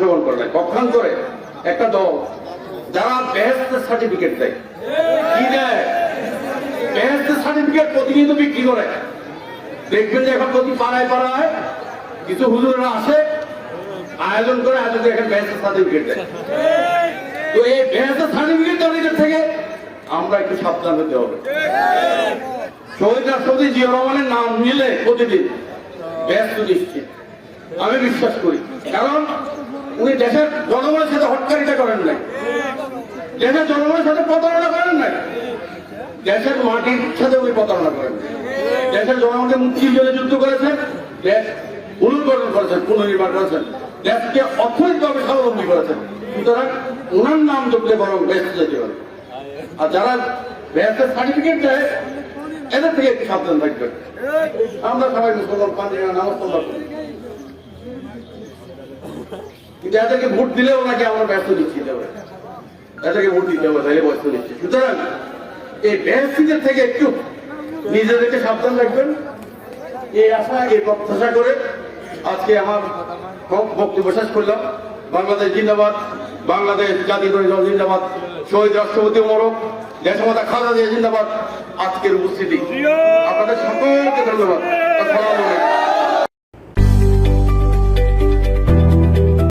গ্রহণ করে নাই। পক্ষান্তরে একটা দল। যারা বেহেস্তের সার্টিফিকেট দেয়। কি দেয়? বেহেস্তের সার্টিফিকেট প্রতিনিয়ত বিক্রি করে। দেখবেন যে এখন প্রতি পাড়ায় পাড়ায় কিছু হুজুরেরা আসে, আয়োজন করে আয়োজন করে এখানে সার্টিফিকেট দেয়। তো এই বেহেস্তের সার্টিফিকেট দেওয়ার থেকে আমরা একটু সাবধান হতে হবে। শহীদ রাষ্ট্রপতি জিয়া রহমানের নাম নিলে প্রতিদিন ব্যস্ত নিশ্চিত। আমি বিশ্বাস করি। কারণ উনি দেশের জনগণের সাথে হটকারিতা করেন নাই। দেশের জনগণের সাথে প্রতারণা করেন নাই। দেশের মাটির সাথে উনি প্রতারণা করেন দেশের জনগণকে মুক্তিযুদ্ধে যুদ্ধ করেছেন, দেশ পুনর্গঠন করেছেন, পুনর্নির্মাণ করেছেন, দেশকে অর্থনৈতিকভাবে স্বাবলম্বী করেছেন। সুতরাং ওনার নাম জপলে বরং ব্যস্ত যেতে আর যারা ব্যস্তের সার্টিফিকেট দেয়, এদের থেকে একটু সাবধান থাকবেন। আমরা সবাই মুসলমান, পাঞ্জাবি, নামাজ এদেরকে ভোট দিলেও নাকি আমরা ব্যস্ত দিচ্ছি দেবে এদেরকে ভোট দিতে হবে তাহলে ব্যস্ত দিচ্ছি সুতরাং এই ব্যস্তিদের থেকে একটু নিজেদেরকে সাবধান রাখবেন। এই আশা, এই প্রত্যাশা করে আজকে আমার বক্তব্য শেষ করলাম। বাংলাদেশ জিন্দাবাদ, বাংলাদেশ জাতীয় দল জিন্দাবাদ, শহীদ রাষ্ট্রপতি মোরক, দেশমাতা খালেদা জিয়া জিন্দাবাদ। আজকের উপস্থিতি। আপনাদের সকলকে ধন্যবাদ।